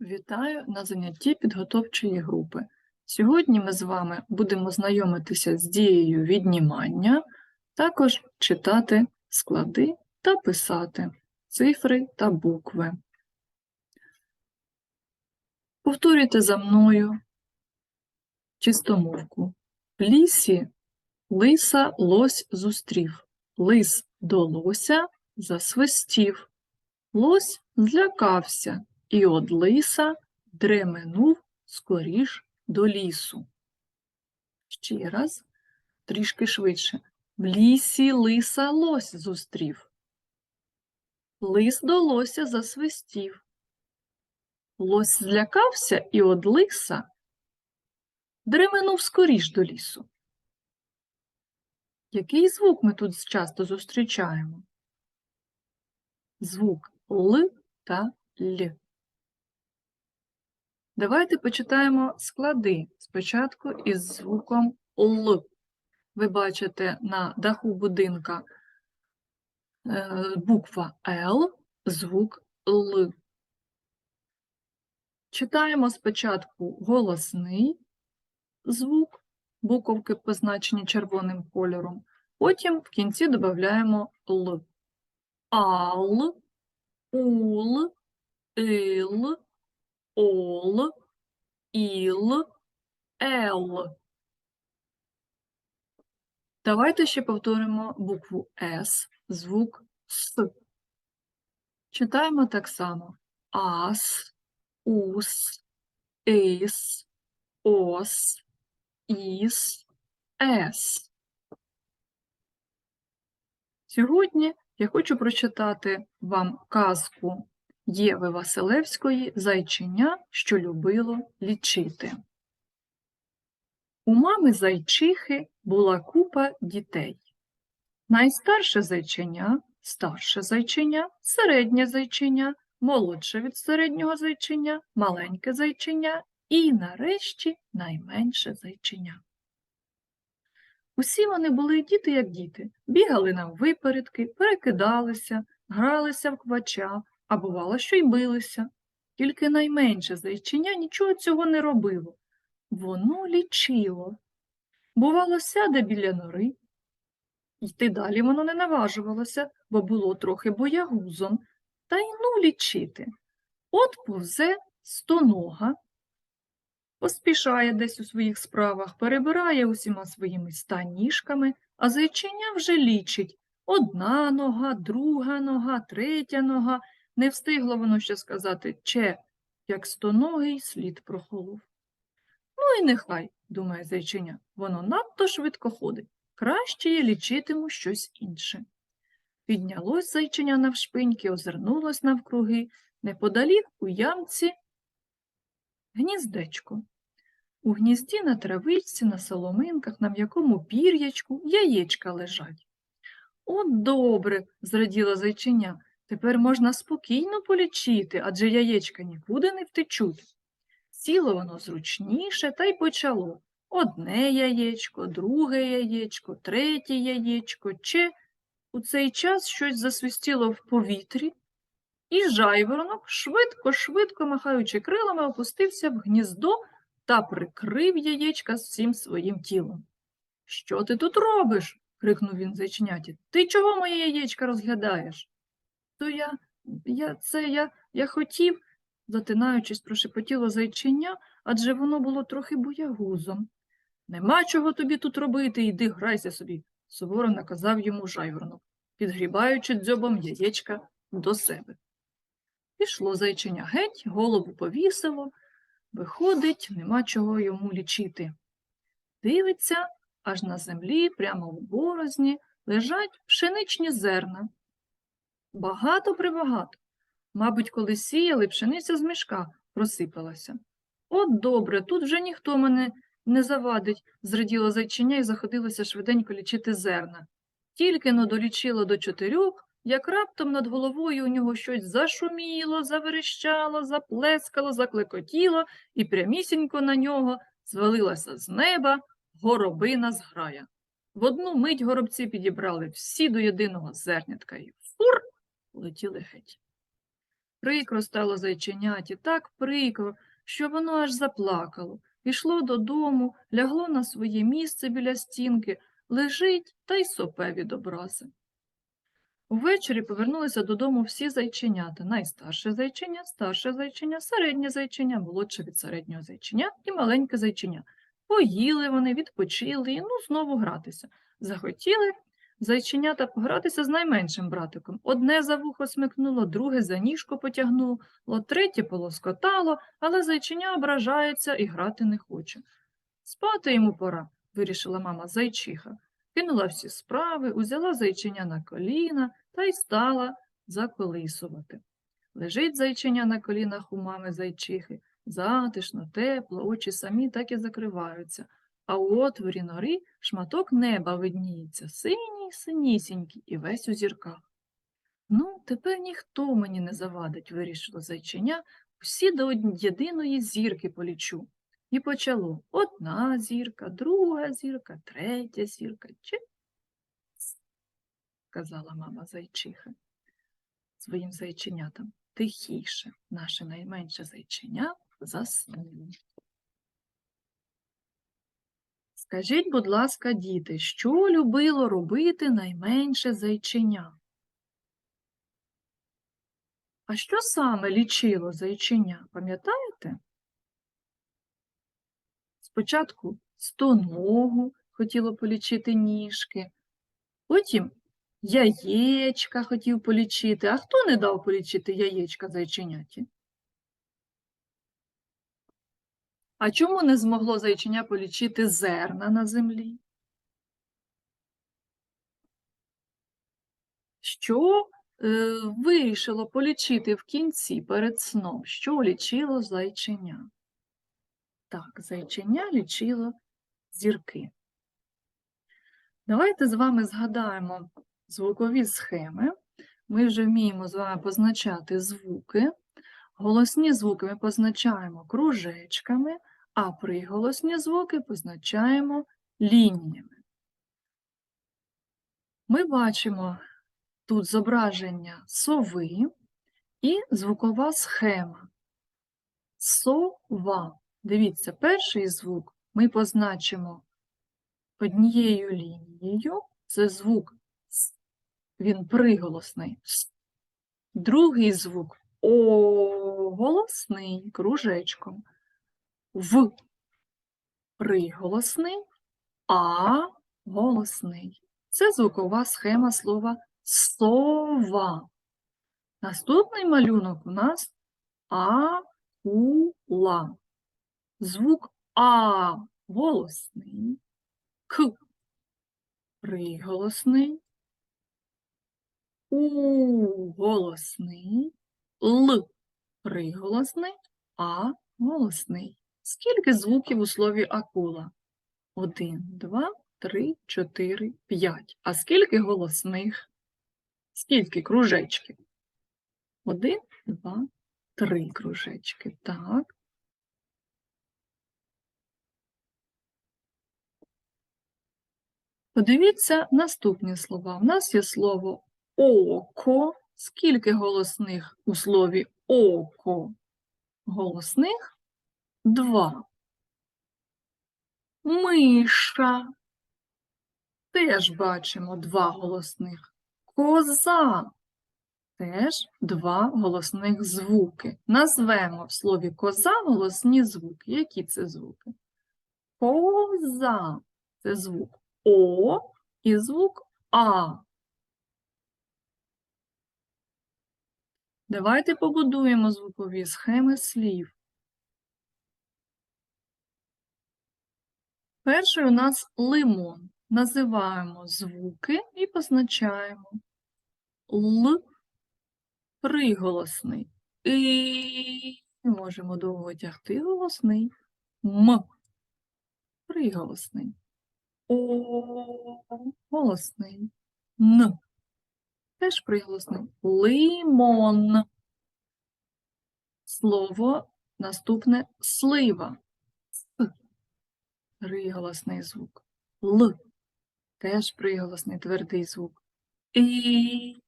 Вітаю на занятті підготовчої групи. Сьогодні ми з вами будемо знайомитися з дією віднімання, також читати склади та писати цифри та букви. Повторюйте за мною чистомовку. В лісі лиса лось зустрів, лис до лося засвистів. Лось злякався, і од лиса дременув скоріш до лісу. Ще раз, трішки швидше. В лісі лиса лось зустрів. Лис до лося засвистів. Лось злякався і од лиса дременув скоріш до лісу. Який звук ми тут часто зустрічаємо? Звук Л та Л. Давайте почитаємо склади спочатку із звуком Л. Ви бачите на даху будинка е, буква Л, звук Л. Читаємо спочатку голосний звук, буковки позначені червоним кольором, потім в кінці додаємо Л. Ал, ул, ил, ол, іл, ел. Давайте ще повторимо букву С, звук С. Читаємо так само. Ас, ус, ис, ос, іс, ес. Сьогодні я хочу прочитати вам казку Єви Василевської Зайчиня, що любило лічити. У мами зайчихи була купа дітей. Найстарше зайчиня, старше зайчиня, середнє зайчиня, молодше від середнього зайчиня, маленьке зайчиня і, нарешті, найменше зайчиня. Усі вони були діти, як діти, бігали на випередки, перекидалися, гралися в квача, а бувало, що й билися. Тільки найменше зайчиня нічого цього не робило. Воно лічило. Бувало, сяде біля нори. Йти далі воно не наважувалося, бо було трохи боягузом, та й ну лічити. От повзе стонога, поспішає десь у своїх справах, перебирає усіма своїми ста ніжками, а зайчиня вже лічить одна нога, друга нога, третя нога. Не встигло воно ще сказати че, як стоногий слід прохолов. Ну і нехай, думає зайчиня, воно надто швидко ходить. Краще я лічитиму щось інше. Піднялось зайчиня навшпиньки, озирнулось навкруги, неподалік у ямці гніздечко. У гнізді на травичці, на соломинках, на м'якому пір'ячку яєчка лежать. От добре, зраділа зайчиня, тепер можна спокійно полічити, адже яєчка нікуди не втечуть. Сіло воно зручніше та й почало. Одне яєчко, друге яєчко, третє яєчко, чи у цей час щось засвистіло в повітрі, і жайворонок, швидко-швидко махаючи крилами, опустився в гніздо та прикрив яєчка з всім своїм тілом. Що ти тут робиш? крикнув він зайчиняті. Ти чого моє яєчка розглядаєш? То я, я, це я, я хотів, затинаючись, прошепотіло зайчиня, адже воно було трохи боягузом. Нема чого тобі тут робити, йди грайся собі, суворо наказав йому жайворонок, підгрібаючи дзьобом яєчка до себе. Пішло зайчиня геть, голову повісило, Виходить, нема чого йому лічити. Дивиться, аж на землі, прямо в борозні, лежать пшеничні зерна. Багато прибагато. Мабуть, коли сіяли, пшениця з мішка просипалася. От добре, тут вже ніхто мене не завадить, зраділо зайчиня і заходилося швиденько лічити зерна. Тільки но долічило до чотирьох, як раптом над головою у нього щось зашуміло, заверещало, заплескало, заклекотіло, і прямісінько на нього звалилася з неба горобина зграя. В одну мить горобці підібрали всі до єдиного зернятка і фур летіли геть. Прикро стало зайченяті, так прикро, що воно аж заплакало. Пішло додому, лягло на своє місце біля стінки, лежить та й сопе від образи. Увечері повернулися додому всі зайченята. Найстарше зайченя, старше зайченя, середнє зайченя, молодше від середнього зайченя і маленьке зайченя. Поїли вони, відпочили і ну знову гратися. Захотіли зайченята погратися з найменшим братиком. Одне за вухо смикнуло, друге за ніжку потягнуло, третє полоскотало, але зайченя ображається і грати не хоче. Спати йому пора, вирішила мама зайчиха. Кинула всі справи, узяла зайченя на коліна та й стала заколисувати. Лежить зайченя на колінах у мами зайчихи, затишно, тепло, очі самі так і закриваються, а у отворі нори шматок неба видніється, синій, синісінький і весь у зірках. Ну, тепер ніхто мені не завадить, вирішило зайченя, всі до єдиної зірки полічу. І почало одна зірка, друга зірка, третя зірка. Чи сказала мама зайчиха своїм зайченятам. Тихіше, наше найменше зайченя заснуло. Скажіть, будь ласка, діти, що любило робити найменше зайченя? А що саме лічило зайченя, пам'ятаєте? Спочатку стоногу хотіло полічити ніжки, потім яєчка хотів полічити. А хто не дав полічити яєчка зайченяті? А чому не змогло зайченя полічити зерна на землі? Що е, вирішило полічити в кінці перед сном? Що лічило зайченя? Так, зайченя лічило зірки. Давайте з вами згадаємо звукові схеми. Ми вже вміємо з вами позначати звуки. Голосні звуки ми позначаємо кружечками, а приголосні звуки позначаємо лініями. Ми бачимо тут зображення сови і звукова схема. Сова. Дивіться, перший звук ми позначимо однією лінією. Це звук С. Він приголосний. Другий звук О голосний кружечком. В приголосний, А голосний. Це звукова схема слова сова. Наступний малюнок у нас акула. Звук А голосний, К приголосний, У голосний, Л приголосний, А голосний. Скільки звуків у слові акула? Один, два, три, чотири, п'ять. А скільки голосних? Скільки кружечків? Один, два, три кружечки. Так. Подивіться наступні слова. У нас є слово око. Скільки голосних у слові око? Голосних два. Миша. Теж бачимо два голосних. Коза. Теж два голосних звуки. Назвемо в слові коза голосні звуки. Які це звуки? Коза. Це звук О і звук А. Давайте побудуємо звукові схеми слів. Перший у нас лимон. Називаємо звуки і позначаємо. Л приголосний. І можемо довго тягти голосний. М приголосний. О голосний. Н теж приголосний. Лимон. Слово наступне слива. Приголосний звук. Л теж приголосний твердий звук. І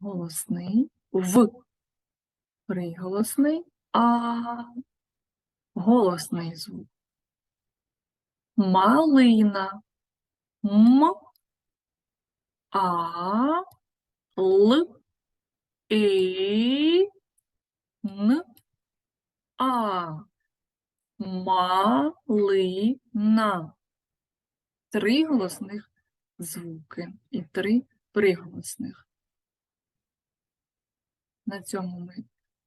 голосний В приголосний, а голосний звук. Малина. М, а, л, і, н, а. Малина. Три голосних звуки і три приголосних. На цьому ми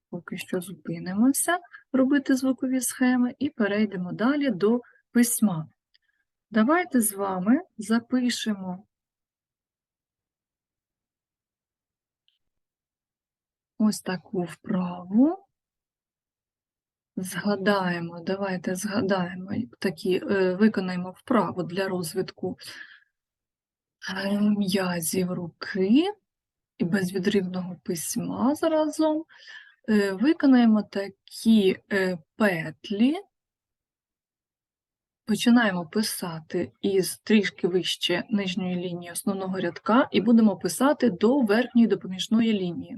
поки що зупинимося робити звукові схеми і перейдемо далі до письма. Давайте з вами запишемо ось таку вправу. Згадаємо, давайте згадаємо такі, е, виконаємо вправу для розвитку е, м'язів руки і безвідривного письма заразом. Е, Виконаємо такі петлі. Починаємо писати із трішки вище нижньої лінії основного рядка і будемо писати до верхньої допоміжної лінії.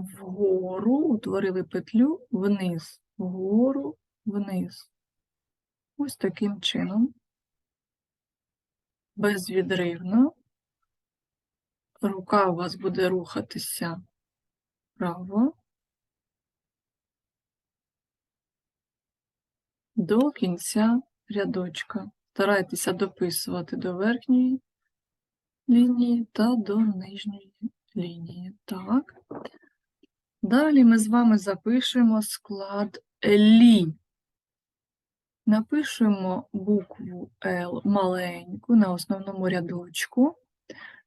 Вгору утворили петлю вниз, вгору, вниз. Ось таким чином. Безвідривно. Рука у вас буде рухатися вправо до кінця рядочка. Старайтеся дописувати до верхньої лінії та до нижньої лінії. Так. Далі ми з вами запишемо склад лі. Напишемо букву Л маленьку на основному рядочку.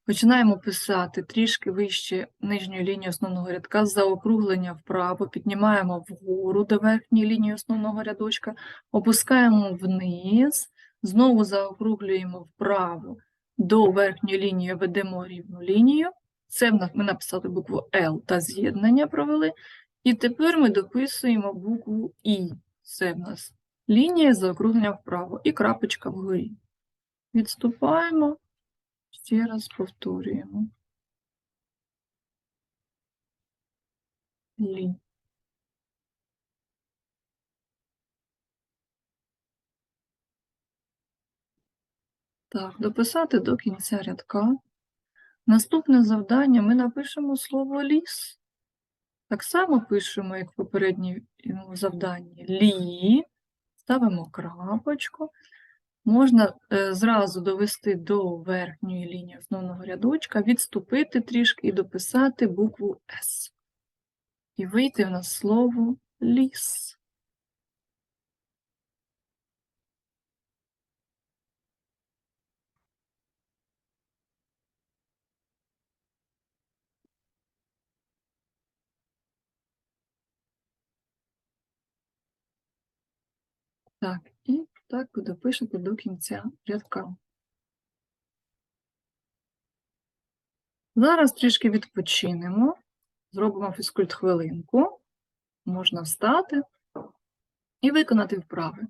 Починаємо писати трішки вище нижньої лінії основного рядка, заокруглення вправо, піднімаємо вгору до верхньої лінії основного рядочка, опускаємо вниз, знову заокруглюємо вправо до верхньої лінії, ведемо рівну лінію. Це ми написали букву Л та з'єднання провели. І тепер ми дописуємо букву І. Це в нас лінія заокруглення вправо і крапочка вгорі. Відступаємо, ще раз повторюємо. Лі. Так, дописати до кінця рядка. Наступне завдання ми напишемо слово ліс. Так само пишемо, як в попередньому завданні лі, ставимо крапочку. Можна е, зразу довести до верхньої лінії основного рядочка, відступити трішки і дописати букву С. І вийти в нас слово ліс. Так, і так допишете до кінця рядка. Зараз трішки відпочинемо, зробимо фізкульт хвилинку. Можна встати і виконати вправи.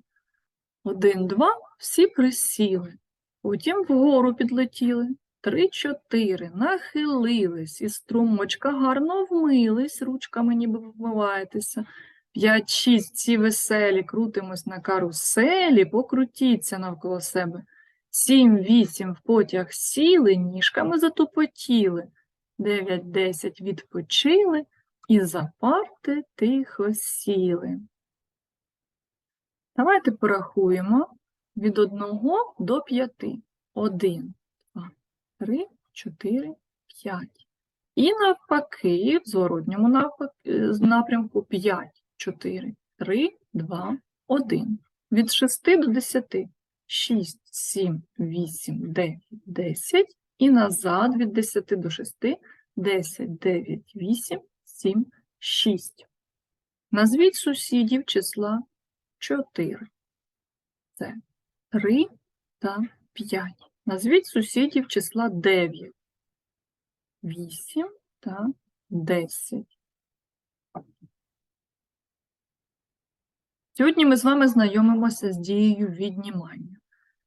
Один, два, всі присіли, потім вгору підлетіли. Три, чотири, нахилились, із струмочка гарно вмились, ручками ніби вмиваєтеся. П'ять, шість, ці веселі, крутимось на каруселі, покрутіться навколо себе. Сім, вісім, в потяг сіли, ніжками затупотіли. Дев'ять, десять, відпочили і за парти тихо сіли. Давайте порахуємо від одного до п'яти. Один, два, три, чотири, п'ять. І навпаки, в зворотньому е, напрямку 5, 4, 3, 2, 1. Від 6 до 10. 6, 7, 8, 9, 10. І назад від 10 до 6. 10, 9, 8, 7, 6. Назвіть сусідів числа 4. Це 3 та 5. Назвіть сусідів числа 9. 8 та 10. Сьогодні ми з вами знайомимося з дією віднімання.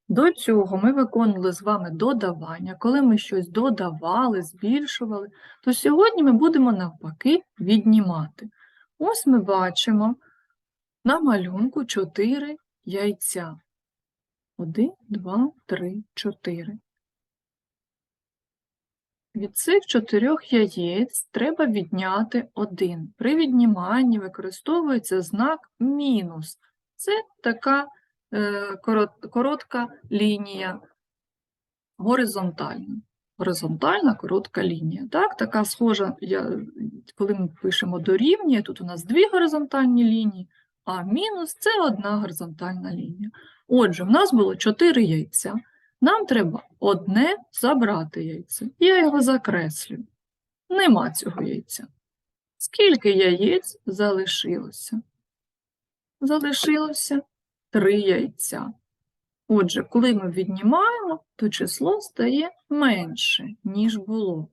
До цього ми виконували з вами додавання. Коли ми щось додавали, збільшували, то сьогодні ми будемо навпаки віднімати. Ось ми бачимо на малюнку 4 яйця. 1, 2, 3, 4. Від цих чотирьох яєць треба відняти один. При відніманні використовується знак мінус. Це така е, корот- коротка лінія горизонтальна. Горизонтальна коротка лінія. Так, така схожа, я, коли ми пишемо дорівнює, тут у нас дві горизонтальні лінії, а мінус це одна горизонтальна лінія. Отже, в нас було 4 яйця. Нам треба одне забрати яйце. Я його закреслю. Нема цього яйця. Скільки яєць залишилося? Залишилося три яйця. Отже, коли ми віднімаємо, то число стає менше, ніж було.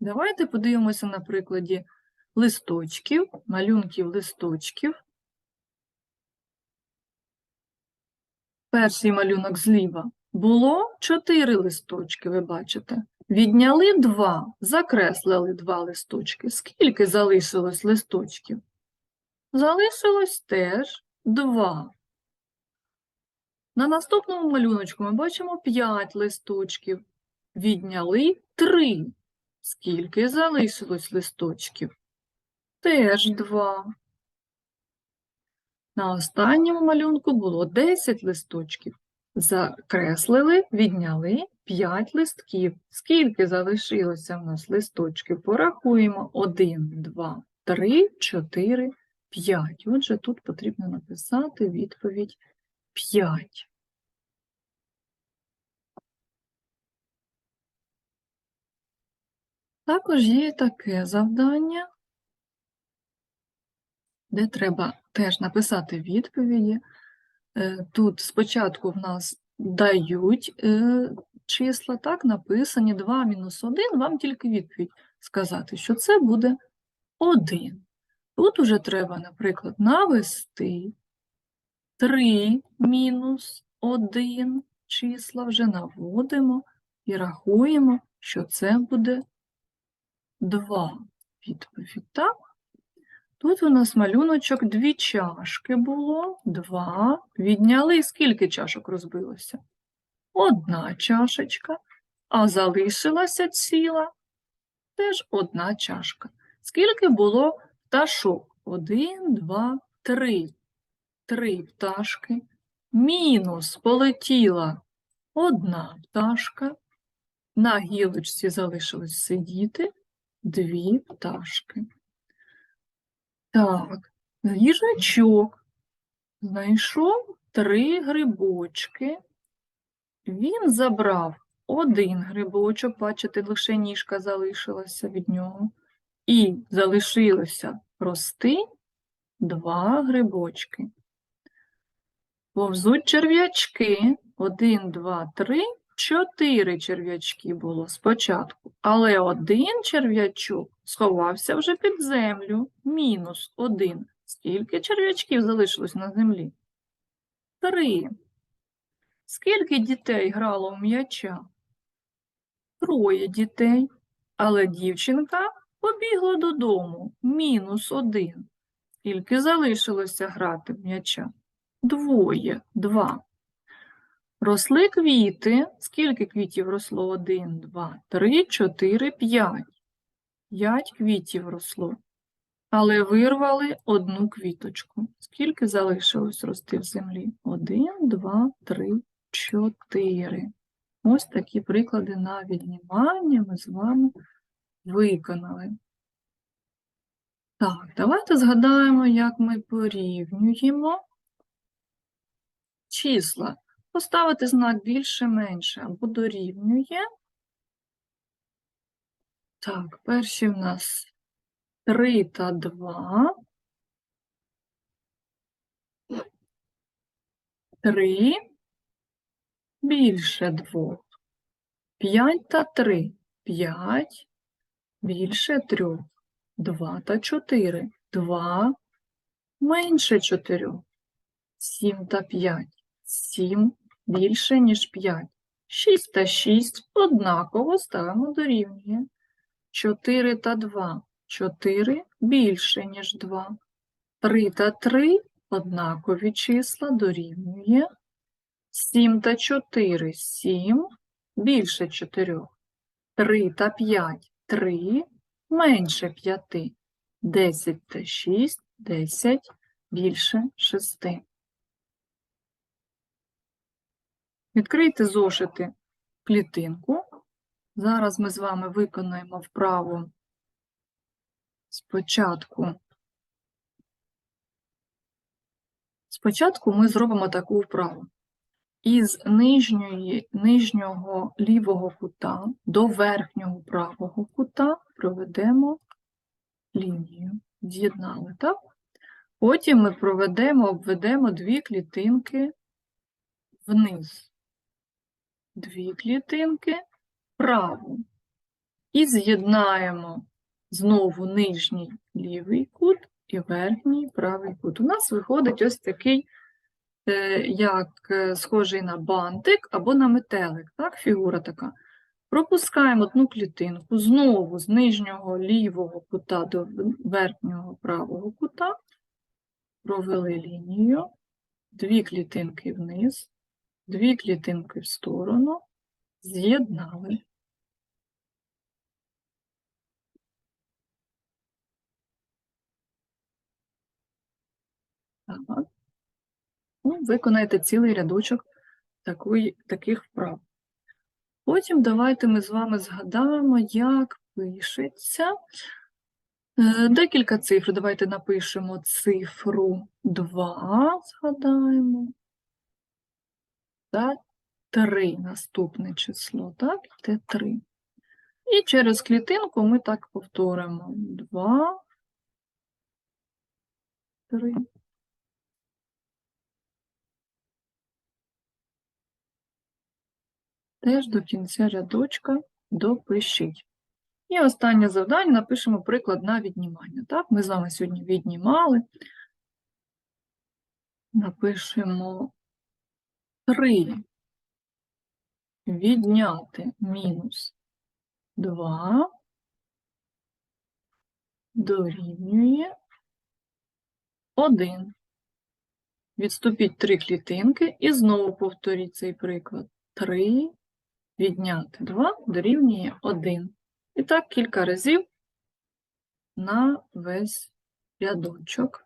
Давайте подивимося на прикладі листочків, малюнків листочків. Перший малюнок зліва. Було 4 листочки, ви бачите. Відняли 2, закреслили 2 листочки. Скільки залишилось листочків? Залишилось теж 2. На наступному малюночку ми бачимо 5 листочків. Відняли 3. Скільки залишилось листочків? Теж 2. На останньому малюнку було 10 листочків. Закреслили, відняли 5 листків. Скільки залишилося в нас листочків? Порахуємо 1, 2, 3, 4, 5. Отже, тут потрібно написати відповідь 5. Також є таке завдання, де треба теж написати відповіді. Е, Тут спочатку в нас дають е, числа, так, написані 2 мінус 1, вам тільки відповідь сказати, що це буде 1. Тут уже треба, наприклад, навести 3 мінус 1 числа, вже наводимо і рахуємо, що це буде 2. Відповідь, так? Тут у нас малюночок дві чашки було, два. Відняли, скільки чашок розбилося? Одна чашечка, а залишилася ціла теж одна чашка. Скільки було пташок? Один, два, три. Три пташки. Мінус полетіла одна пташка. На гілочці залишилось сидіти дві пташки. Так, їжачок знайшов три грибочки. Він забрав один грибочок, бачите, лише ніжка залишилася від нього. І залишилося рости два грибочки. Повзуть черв'ячки. Один, два, три, чотири черв'ячки було спочатку, але один черв'ячок сховався вже під землю. Мінус один. Скільки черв'ячків залишилось на землі? Три. Скільки дітей грало в м'яча? Троє дітей. Але дівчинка побігла додому. Мінус один. Скільки залишилося грати в м'яча? Двоє. Два. Росли квіти. Скільки квітів росло? Один, два, три, чотири, п'ять. П'ять квітів росло. Але вирвали одну квіточку. Скільки залишилось рости в землі? Один, два, три, чотири. Ось такі приклади на віднімання ми з вами виконали. Так, давайте згадаємо, як ми порівнюємо числа. Поставити знак більше, менше або дорівнює. Так, перші в нас 3 та 2. 3 більше 2. 5 та 3. 5 більше 3. 2 та 4. 2 менше 4. 7 та 5. 7 більше, ніж 5. 6 та 6 однаково ставимо дорівнює. 4 та 2. 4 більше, ніж 2. 3 та 3 однакові числа дорівнює. 7 та 4. 7 більше 4. 3 та 5. 3 менше 5. 10 та 6. 10 більше 6. Відкрийте зошити клітинку. Зараз ми з вами виконаємо вправу спочатку. Спочатку ми зробимо таку вправу. Із нижньої, нижнього лівого кута до верхнього правого кута проведемо лінію. З'єднали, так? Потім ми проведемо, обведемо дві клітинки вниз. Дві клітинки вправо. І з'єднаємо знову нижній лівий кут і верхній правий кут. У нас виходить ось такий, е, як е, схожий на бантик або на метелик, так, фігура така. Пропускаємо одну клітинку знову з нижнього лівого кута до верхнього правого кута, провели лінію, дві клітинки вниз, дві клітинки в сторону, з'єднали. Так. Ну, цілий рядочок такої, таких вправ. Потім давайте ми з вами згадаємо, як пишеться. Е, Декілька цифр. Давайте напишемо цифру 2, згадаємо. Та 3 наступне число, так? Це 3. І через клітинку ми так повторимо. 2, 3. Теж до кінця рядочка допишіть. І останнє завдання напишемо приклад на віднімання. Так, ми з вами сьогодні віднімали. Напишемо 3 відняти мінус 2 дорівнює 1. Відступіть 3 клітинки і знову повторіть цей приклад. 3 відняти 2 дорівнює 1. І так кілька разів на весь рядочок.